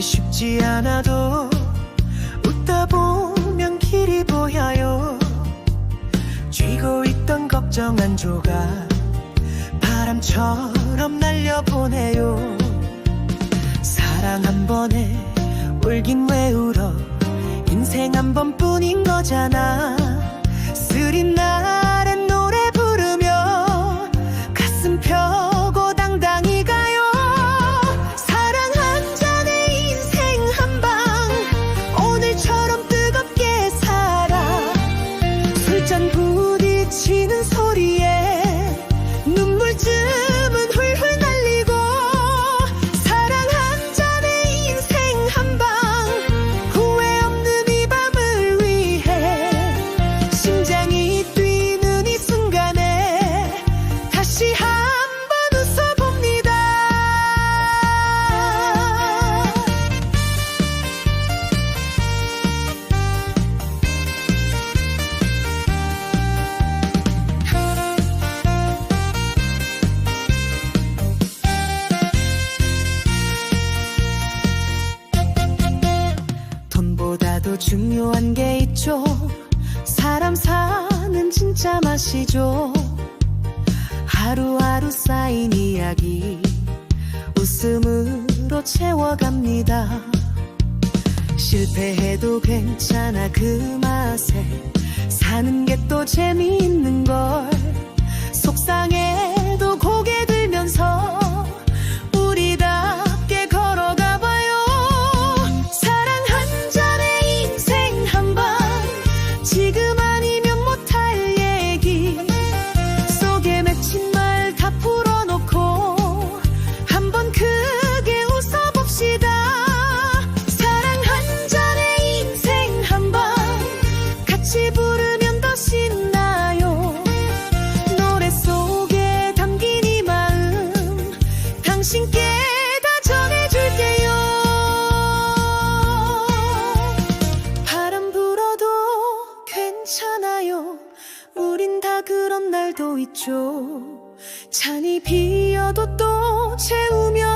쉽지 않아도 웃다 보면 길이 보여요. 쥐고 있던 걱정 한 조각 바람처럼 날려보내요. 사랑 한 번에 울긴 왜 울어 인생 한 번뿐인 거잖아. 쓰린 날 술잔 부딪히는 소리에 돈보다도 중요한 게 있죠. 사람 사는 진짜 맛이죠. 하루하루 쌓인 이야기 웃음으로 채워갑니다. 실패해도 괜찮아 그 맛에 사는 게 또 재미있는 걸 속상해 우린 다 그런 날도 있죠. 잔이 비어도 또 채우면